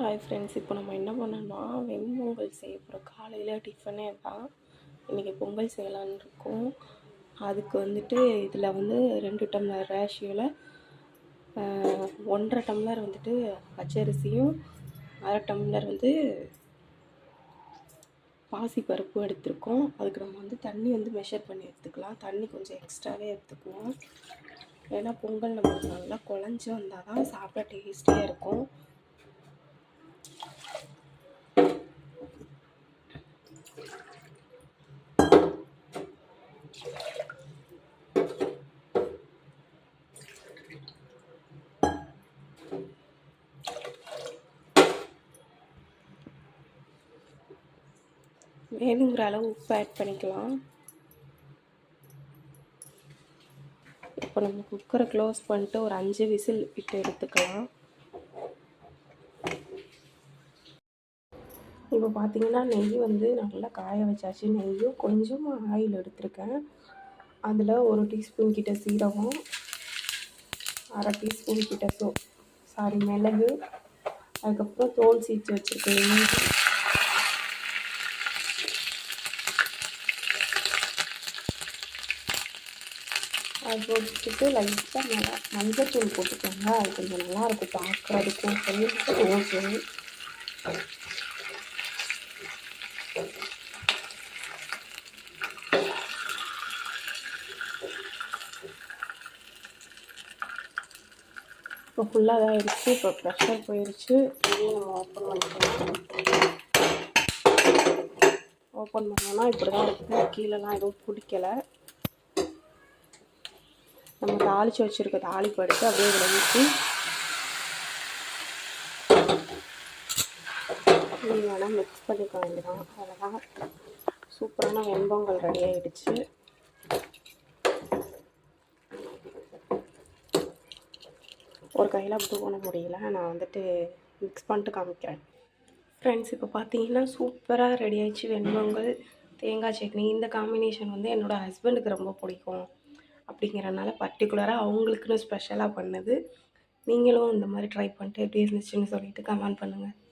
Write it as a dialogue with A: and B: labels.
A: Hi friends இப்போ நம்ம என்ன பண்ணோம்னா வெண்பொங்கல் செய்ய போகிறோம் காலையில் டிஃபனே தான் இன்றைக்கி பொங்கல் செய்யலான்னு இருக்கோம். அதுக்கு வந்துட்டு இதில் வந்து ரெண்டு டம்ளர் ரேஷியோவில் ஒன்றரை டம்ளர் வந்துட்டு பச்சரிசியும் அரை டம்ளர் வந்து பாசி பருப்பும் எடுத்திருக்கோம். அதுக்கு நம்ம வந்து தண்ணி வந்து மெஷர் பண்ணி எடுத்துக்கலாம். தண்ணி கொஞ்சம் எக்ஸ்ட்ராவே எடுத்துக்குவோம். ஏன்னா பொங்கல் நம்ம நல்லா குழஞ்சி வந்தால் தான் சாப்பிட டேஸ்டியாக இருக்கும். வேணுங்கிற அளவு உப்பு ஆட் பண்ணிக்கலாம். இப்போ நம்ம குக்கரை க்ளோஸ் பண்ணிட்டு ஒரு அஞ்சு விசில் விட்டு எடுத்துக்கலாம். இப்போ பார்த்தீங்கன்னா நெய் வந்து நல்லா காய வச்சாச்சு. நெய்யும் கொஞ்சம் ஆயில் எடுத்திருக்கேன். அதில் ஒரு டீஸ்பூன் கிட்ட சீரகம் அரை டீஸ்பூன் கிட்ட சோ சாரி மிளகு அதுக்கப்புறம் தோல் சீச்சு வச்சுருக்கேன். இஞ்சி அது போட்டுட்டு லைட்டாக நல்லா மஞ்சள் தூள் போட்டுக்கோங்க. அது கொஞ்சம் நல்லாயிருக்கும் பார்க்குறதுக்கும். சரி ஓகே இப்போ ஃபுல்லாக இதாகிடுச்சு இப்போ ப்ரெஷர் போயிடுச்சு இதையும் நம்ம ஓப்பன் பண்ணிக்கலாம் ஓப்பன் பண்ணோன்னா இப்படி தான் இருக்குது கீழெலாம் எதுவும் பிடிக்கலை. நம்ம தாளித்து வச்சுருக்க தாளிப்பு எடுத்து அப்படியே இதில் ஊற்றி நீங்கள் வேணால் மிக்ஸ் பண்ணிக்க வேண்டியதான் அவ்வளோதான் சூப்பரான வெண்பொங்கல் ரெடி ஆகிடுச்சு ஒரு கையில் அப்படி பண்ண முடியல. நான் வந்துட்டு மிக்ஸ் பண்ணிட்டு காமிக்கிறேன். ஃப்ரெண்ட்ஸ் இப்போ பார்த்தீங்கன்னா சூப்பராக ரெடி ஆயிடுச்சு. வெண்பொங்கல் தேங்காய் சட்னி. இந்த காம்பினேஷன் வந்து என்னோடய ஹஸ்பண்டுக்கு ரொம்ப பிடிக்கும். அப்படிங்கிறனால பர்டிகுலராக அவங்களுக்குன்னு ஸ்பெஷலாக பண்ணது. நீங்களும் இந்த மாதிரி ட்ரை பண்ணிட்டு எப்படி இருந்துச்சுன்னு சொல்லிட்டு கமெண்ட் பண்ணுங்கள்